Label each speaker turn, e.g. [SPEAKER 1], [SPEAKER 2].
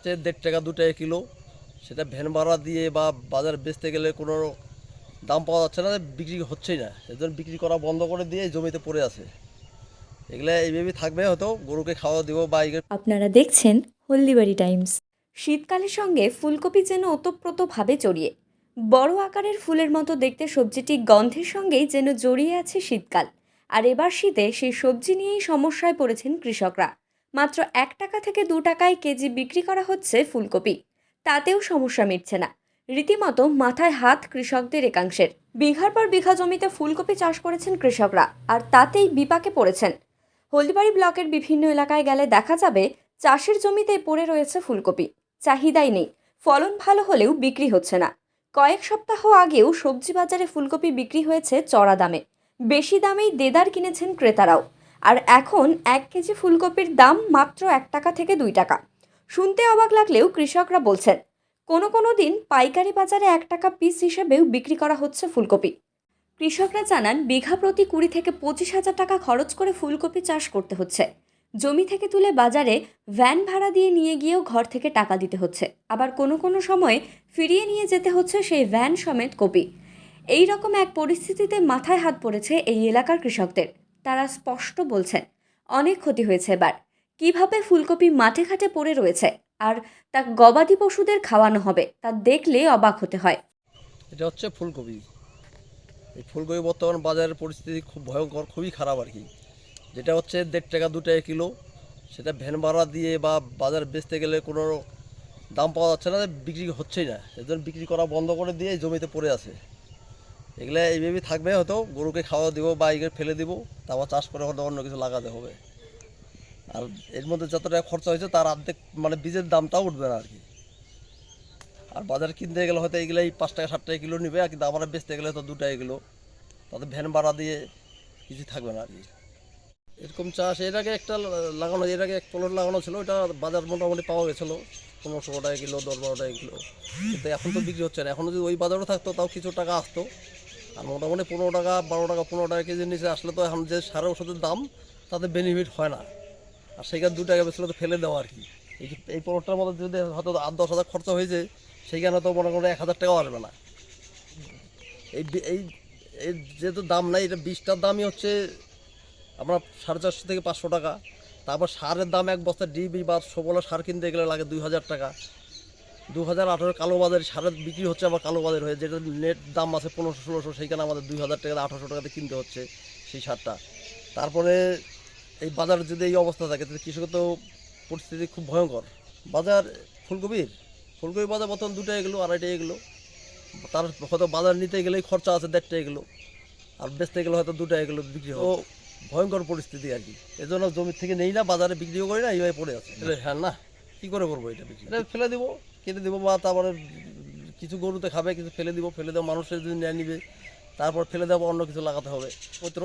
[SPEAKER 1] হচ্ছে দেড় টাকা, দু টাকা কিলো। সেটা ভ্যান ভাড়া দিয়ে বা বাজার বেচতে গেলে কোনো দাম পাওয়া যাচ্ছে না বিক্রি হচ্ছেই না। এজন্য বিক্রি করা বন্ধ করে দিয়ে জমিতে পড়ে আছে। এগুলো এইভাবেই থাকবে, হয়তো গরুকে খাওয়া দেবো বা
[SPEAKER 2] আপনারা দেখছেন হলদিবাড়ি টাইমস। শীতকালের সঙ্গে ফুলকপি যেন ওতপ্রোতভাবে জড়িয়ে। বড় আকারের ফুলের মতো দেখতে সবজিটি গন্ধের সঙ্গেই যেন জড়িয়ে আছে শীতকাল। আর এবার শীতে সেই সবজি নিয়েই সমস্যায় পড়েছেন কৃষকরা। মাত্র এক টাকা থেকে দু টাকায় কেজি বিক্রি করা হচ্ছে ফুলকপি। তাতেও সমস্যা মিটছে না। রীতিমতো মাথায় হাত কৃষকদের একাংশের। বিঘার পর বিঘা জমিতে ফুলকপি চাষ করেছেন কৃষকরা, আর তাতেই বিপাকে পড়েছেন। হলদিবাড়ি ব্লকের বিভিন্ন এলাকায় গেলে দেখা যাবে, চাষের জমিতে পড়ে রয়েছে ফুলকপি। চাহিদাই নেই। ফলন ভালো হলেও বিক্রি হচ্ছে না। কয়েক সপ্তাহ আগেও সবজি বাজারে ফুলকপি বিক্রি হয়েছে চড়া দামে। বেশি দামেই দেদার কিনেছেন ক্রেতারাও। আর এখন এক কেজি ফুলকপির দাম মাত্র এক টাকা থেকে দুই টাকা। শুনতে অবাক লাগলেও কৃষকরা বলছেন, কোনো কোনো দিন পাইকারি বাজারে এক টাকা পিস হিসেবেও বিক্রি করা হচ্ছে ফুলকপি। কৃষকরা জানান, বিঘা প্রতি কুড়ি থেকে পঁচিশ হাজার টাকা খরচ করে ফুলকপি চাষ করতে হচ্ছে। জমি থেকে তুলে বাজারে ভ্যান ভাড়া দিয়ে নিয়ে গিয়েও ঘর থেকে টাকা দিতে হচ্ছে। আবার কোনো কোনো সময়ে ফিরিয়ে নিয়ে যেতে হচ্ছে সেই ভ্যান সমেত কপি। এই রকম এক পরিস্থিতিতে মাথায় হাত পড়েছে এই এলাকার কৃষকদের। তারা স্পষ্ট বলছেন, অনেক ক্ষতি হয়েছে এবার। কীভাবে ফুলকপি মাঠে ঘাটে পড়ে রয়েছে? আর তা গবাদি পশুদের খাওয়ানো হবে, তা দেখলে অবাক হতে হয়।
[SPEAKER 1] এটা হচ্ছে ফুলকপি। এই ফুলকপি বর্তমান বাজারের পরিস্থিতি খুব ভয়ঙ্কর, খুবই খারাপ আর কি। যেটা হচ্ছে দেড় টাকা, দু টাকা কিলো। সেটা ভ্যান ভাড়া দিয়ে বা বাজার বেচতে গেলে কোনো দাম পাওয়া যাচ্ছে না, বিক্রি হচ্ছেই না। এজন্য বিক্রি করা বন্ধ করে দিয়ে জমিতে পড়ে আছে। এগুলো এইভাবেই থাকবে হয়তো। গরুকে খাওয়া দিব বা এগুলো ফেলে দিব, তারপর চাষ করে হয়তো অন্য কিছু লাগাতে হবে। আর এর মধ্যে যতটা খরচা হয়েছে, তার অর্ধেক মানে বীজের দামটাও উঠবে না আর কি আর বাজার কিনতে গেলে হয়তো এগুলো এই পাঁচ টাকা, সাত টাকা কিলো নিবে আর কিন্তু আমরা বেচতে গেলে তো দু টাকা কিলো। তাতে ভ্যান ভাড়া দিয়ে কিছু থাকবে না আর কি এরকম চাষ, এর আগে একটা লাগানো, এর আগে এক প্লট লাগানো ছিল, ওটা বাজার মোটামুটি পাওয়া গেছিল। পনেরোশো টাকা কিলো, দশ বারো টাকা কিলো। কিন্তু এখন তো বিক্রি হচ্ছে না। এখন যদি ওই বাজারও থাকতো, তাও কিছু টাকা আসতো। আর মোটামুটি পনেরো টাকা, বারো টাকা, পনেরো টাকা কেজির নিচে আসলে তো এখন যে সার ওষুধের দাম, তাতে বেনিফিট হয় না। আর সেইখানে দু টাকা বেচলে তো ফেলে দেওয়া আর কি। এই পনেরোটার মধ্যে যদি হয়তো আট, দশ হাজার খরচা হয়েছে সেইখানে তো মনে করো এক হাজার টাকাও আসবে না। এই এই এই যেহেতু দাম নাই, এটা বীজটার দামই হচ্ছে আমরা সাড়ে চারশো থেকে পাঁচশো টাকা। তারপর সারের দাম এক বস্তা ডিবি বা সবলা সার কিনতে গেলে লাগে দুই হাজার টাকা। দু হাজার আঠারো কালো বাজারে সারের বিক্রি হচ্ছে আবার কালো বাজার হয়ে যেটা নেট দাম আছে পনেরোশো ষোলোশো সেইখানে আমাদের দুই হাজার টাকা আঠারোশো টাকাতে কিনতে হচ্ছে সেই সারটা। তারপরে এই বাজার যদি এই অবস্থা থাকে তাহলে কৃষকের তো পরিস্থিতি খুব ভয়ঙ্কর। বাজার ফুলকপির ফুলকপি বাজার বর্তমান দুটো এগুলো আড়াইটা এগুলো। তার হয়তো বাজার নিতে গেলেই খরচা আছে দেড়টা এগুলো আর বেচতে গেলে হয়তো দুটো এগুলো বিক্রি হয় ভয়ঙ্কর পরিস্থিতি আর কি। এজন্য জমি থেকে নেই না বাজারে বিক্রিও করি না এইভাবে পড়ে আছে। হ্যাঁ না। কী করে করব এটা বিক্রি? এটা ফেলে দেবো। কেটে দেবো বা তারপরে কিছু গরুতে খাবে, কিছু ফেলে দিব, ফেলে দেওয়া মানুষের যদি নিয়ে নিবে, তারপর ফেলে দেওয়া অন্য কিছু লাগাতে হবে। পত্র